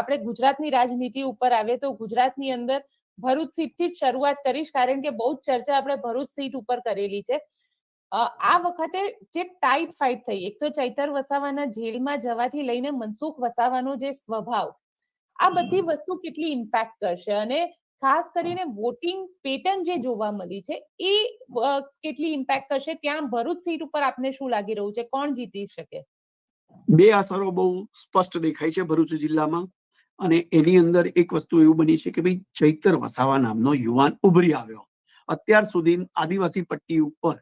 આપણે ગુજરાતની રાજનીતિ ઉપર આવીએ તો ગુજરાતની અંદર ભરૂચ સીટથી જ શરૂઆત કરીશ કારણ કે બહુ જ ચર્ચા આપણે ભરૂચ સીટ ઉપર કરેલી છે. આ વખતે જે ટાઈટ ફાઇટ થઈ એક તો ચૈતર વસાવાના જેલમાં જવાથી લઈને મનસુખ વસાવાનો જે સ્વભાવ આ બધી વસ્તુ કેટલી ઇમ્પેક્ટ કરશે અને ખાસ કરીને વોટિંગ પેટર્ન જે જોવા મળી છે એ કેટલી ઇમ્પેક્ટ કરશે? ત્યાં ભરૂચ સીટ ઉપર આપને શું લાગી રહ્યું છે? કોણ જીતી શકે? બે અસરો બહુ સ્પષ્ટ દેખાય છે ભરૂચ જિલ્લામાં. અને એની અંદર એક વસ્તુ એવું બની છે કે ભાઈ ચૈતર વસાવા નામનો યુવાન ઉભરી આવ્યો. અત્યાર સુધી આદિવાસી પટ્ટી ઉપર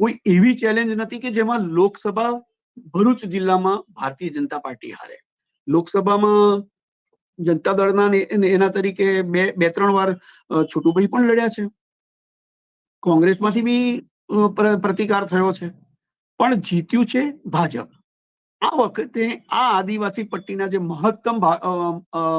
કોઈ એવી ચેલેન્જ નથી કે જેમાં લોકસભા ભરૂચ જિલ્લામાં ભારતીય જનતા પાર્ટી હારે. લોકસભામાં જનતા દળના એના તરીકે બે બે, ત્રણ વાર છોટુભાઈ પણ લડ્યા છે. કોંગ્રેસમાંથી બી પ્રતિકાર થયો છે. પણ જીત્યું છે ભાજપ. આ વખતે આ આદિવાસી પટ્ટીના જે મહત્તમ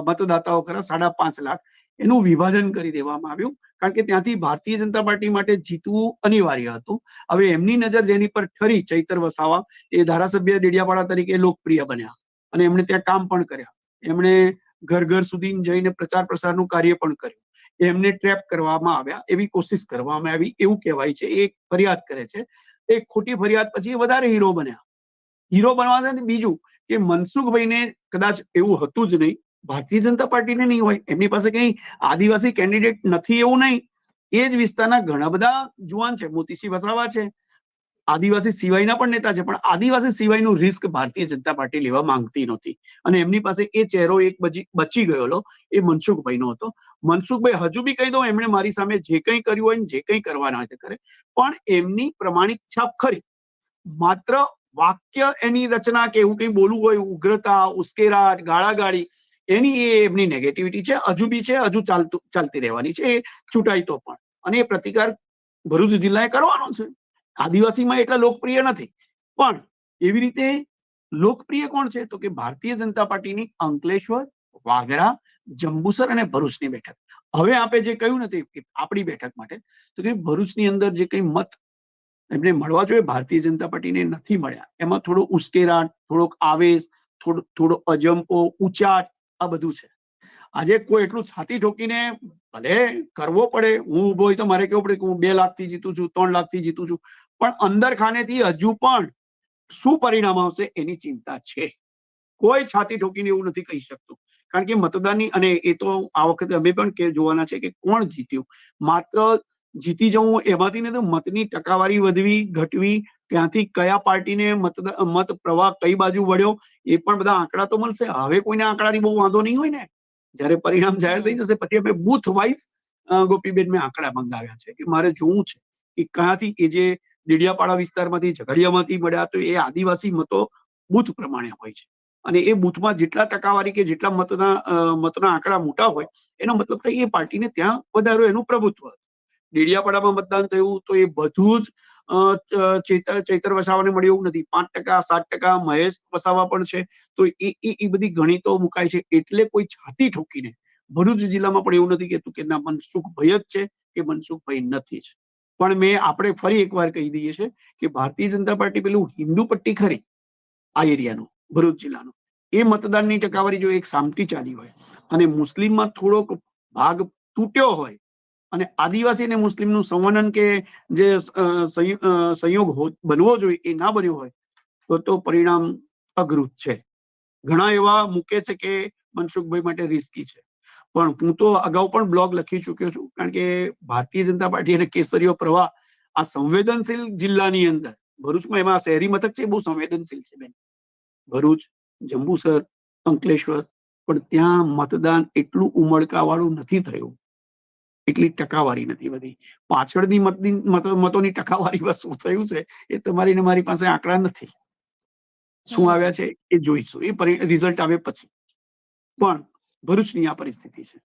મતદાતાઓ ખરા સાડા પાંચ લાખ એનું વિભાજન કરી દેવામાં આવ્યું. કારણ કે ત્યાંથી ભારતીય જનતા પાર્ટી માટે જીતવું અનિવાર્ય હતું. હવે એમની નજર જેની પર ઠરી ચૈતર વસાવા એ ધારાસભ્ય ડેડિયાપાડા તરીકે લોકપ્રિય બન્યા. અને એમણે ત્યાં કામ પણ કર્યા. એમણે ઘર ઘર સુધી જઈને પ્રચાર પ્રસારનું કાર્ય પણ કર્યું. એમને ટ્રેપ કરવામાં આવ્યા. એવી કોશિશ કરવામાં આવી. એવું કહેવાય છે. એ ફરિયાદ કરે છે. એ ખોટી ફરિયાદ પછી વધારે હીરો બન્યા. હીરો બનવા છે ને બીજું કે મનસુખભાઈને કદાચ એવું હતું જ નહીં, ભારતીય જનતા પાર્ટીને નહીં હોય, એમની પાસે કઈ આદિવાસી કેન્ડિડેટ નથી એવું નહીં. એ જ વિસ્તારના ઘણા બધા જુવાન છે, મોતીસિંહ વસાવા છે, આદિવાસી સિવાયના પણ નેતા છે, પણ આદિવાસી સિવાયનું રિસ્ક ભારતીય જનતા પાર્ટી લેવા માંગતી નહોતી. અને એમની પાસે એ ચહેરો એક બચી ગયેલો એ મનસુખભાઈનો હતો. મનસુખભાઈ હજુ બી કહી દઉં, એમણે મારી સામે જે કંઈ કર્યું હોય ને જે કંઈ કરવાના હોય તે કરે, પણ એમની પ્રમાણિક છાપ ખરી. માત્ર વાક્ય એની રચના કે એવું કંઈ બોલવું હોય, ઉગ્રતા, ઉશ્કેરાટ, ગાળાગાળી, એની એ એમની નેગેટિવિટી છે, હજુ બી છે, હજુ ચાલતું, ચાલતી રહેવાની છે, એ ચૂંટાય તો પણ. અને એ પ્રતિકાર ભરૂચ જિલ્લાએ કરવાનો છે. આદિવાસીમાં એટલા લોકપ્રિય નથી. પણ એવી રીતે લોકપ્રિય કોણ છે? તો કે ભારતીય જનતા પાર્ટીની અંકલેશ્વર, વાગરા, જંબુસર અને ભરૂચની બેઠક. હવે આપે જે કહ્યું નથી કે આપણી બેઠક માટે, તો કે ભરૂચની અંદર જે કંઈ મત એમને મળવા જોઈએ. ભારતીય જનતા પાર્ટીને નથી મળ્યા. એમાં થોડો ઉશ્કેરાટ થોડોક આવેશ, થોડો થોડો અજંપો, ઉચાટ આ બધું છે. આજે કોઈ એટલું છાતી ઠોકીને ભલે કરવો પડે, હું ઊભો હોય તો મારે કેવું પડે કે હું બે લાખથી જીતું છું, ત્રણ લાખથી જીતું છું. પણ અંદર ખાનેથી હજુ પણ શું પરિણામ આવશે એની ચિંતા છે. કોઈ છાતી ઠોકીને એવું નથી કહી શકતું. કારણ કે મતદાનની, અને એ તો આ વખતે અમે પણ કે જોવાના છે કે કોણ જીત્યું? માત્ર જીતી જવું, એમાંથી ને તો મતની ટકાવારી વધવી, ઘટવી, ત્યાંથી કયા પાર્ટીને મત મત પ્રવાહ કઈ બાજુ વળ્યો, એ પણ બધા આંકડા તો મળશે. હવે કોઈને આંકડાની બહુ વાંધો નહીં હોય ને? જ્યારે પરિણામ જાહેર થઈ જશે, પછી અમે બુથ વાઇઝ ગોપીબેન મેં આંકડા મંગાવ્યા છે કે મારે જોવું છે કે ક્યાંથી એ જે દેડિયાપાડા વિસ્તારમાંથી, ઝઘડિયામાંથી મળ્યા તો એ આદિવાસી મતો બુથ પ્રમાણે હોય છે. અને એ બુથમાં જેટલા ટકાવારી કે જેટલા મતના મતના આંકડા મોટા હોય, એનો મતલબ થાય એ પાર્ટીને ત્યાં વધારે, એનું પ્રભુત્વ હતું. ડેડિયાપાડામાં મતદાન થયું તો એ બધું જ ચેતર, ચૈતર વસાવાને મળ્યું એવું નથી. પાંચ ટકા, સાત ટકા મહેશ વસાવા પણ છે. તો એ એ બધી ગણિતો મુકાય છે. એટલે કોઈ છાતી ઠોકીને ભરૂચ જિલ્લામાં પણ એવું નથી કહેતું કે ના, મનસુખભાઈ જ છે કે મનસુખભાઈ નથી જ. પણ મેં આપણે ફરી એકવાર કહી દઈએ છે કે ભારતીય જનતા પાર્ટી પેલું હિન્દુ પટ્ટી ખરી આ એરિયાનું, ભરૂચ જિલ્લાનું. એ મતદાનની ટકાવારી જો એક સામટી ચાલી હોય અને મુસ્લિમમાં થોડોક ભાગ તૂટ્યો હોય અને આદિવાસી અને મુસ્લિમનું સંવનન કે જે સંયોગ બનવો જોઈએ એ ના બન્યો હોય, તો તો પરિણામ અઘરું છે. ઘણા એવા મૂકે છે કે મનસુખભાઈ માટે રિસ્કી છે. પણ હું તો અગાઉ પણ બ્લોગ લખી ચુક્યો છું, કારણ કે ભારતીય જનતા પાર્ટી અને કેસરીઓ પ્રવાહ આ સંવેદનશીલ જિલ્લાની અંદર, ભરૂચમાં એમાં શહેરી મથક છે બહુ સંવેદનશીલ છે બેન. ભરૂચ, જંબુસર, અંકલેશ્વર, પણ ત્યાં મતદાન એટલું ઉમળકાવાળું નથી થયું. એટલી ટકાવારી નથી વધી પાછળની મતની મતો- મતોની ટકાવારીમાં શું થયું છે એ તમારી ને મારી પાસે આંકડા નથી. શું આવ્યા છે એ જોઈશું. એ રિઝલ્ટ આવે પછી. પણ ભરૂચની આ પરિસ્થિતિ છે.